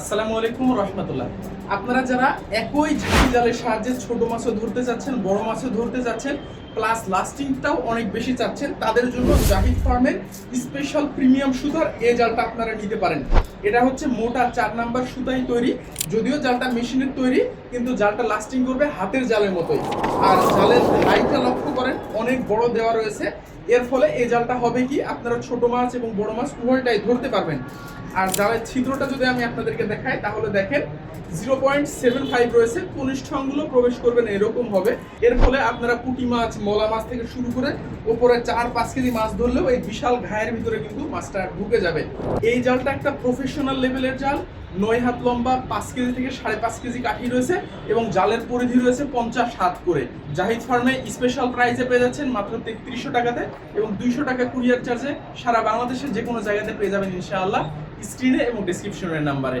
আসসালামু আলাইকুম রহমতুল্লাহ। আপনারা যারা একই ঝাঁকি জালের সাহায্যে ছোট মাছও ধরতে চাচ্ছেন বড় মাছও ধরতে চাচ্ছেন প্লাস লাস্টিংটাও অনেক বেশি চাচ্ছেন, তাদের জন্য জাহিদ ফার্মের স্পেশাল প্রিমিয়াম সুতার এই জালটা আপনারা নিতে পারেন। এটা হচ্ছে মোটা চার নাম্বার সুতাই তৈরি, যদিও জালটা মেশিনের তৈরি, কিন্তু জালটা লাস্টিং করবে হাতের জালের মতোই। আর জালের হাইটটা লক্ষ্য অনেক বড় দেওয়া রয়েছে। এর ফলে এই জালটা হবে কি? আপনারা ছোট মাছ এবং বড় মাছ উভয়টাই ধরতে পারবেন। আর জালের ছিদ্রটা যদি আমি আপনাদেরকে দেখাই, তাহলে দেখেন জিরো পয়েন্ট সেভেন ফাইভ রয়েছে। কনিষ্ঠ আঙ্গুলও প্রবেশ করবেন এরকম হবে। এর ফলে আপনারা পুঁটি মাছ, মলা মাছ থেকে শুরু করে ওপরে চার পাঁচ কেজি মাছ ধরলেও এই বিশাল ঘায়ের ভিতরে কিন্তু মাছটা ঢুকে যাবে। এই জালটা একটা প্রফেশনাল লেভেলের জাল। নয় হাত লম্বা, পাঁচ কেজি থেকে সাড়ে পাঁচ কেজি কাঠি রয়েছে এবং জালের পরিধি রয়েছে পঞ্চাশ হাত করে। জাহিদ ফার্মে স্পেশাল প্রাইজে পেয়ে যাচ্ছেন মাত্র তেত্রিশশো টাকাতে এবং দুইশো টাকা কুরিয়ার চার্জে সারা বাংলাদেশের যে কোনো জায়গাতে পেয়ে যাবেন ইনশাআল্লাহ। স্ক্রিনে এবং ডিসক্রিপশনের নাম্বারে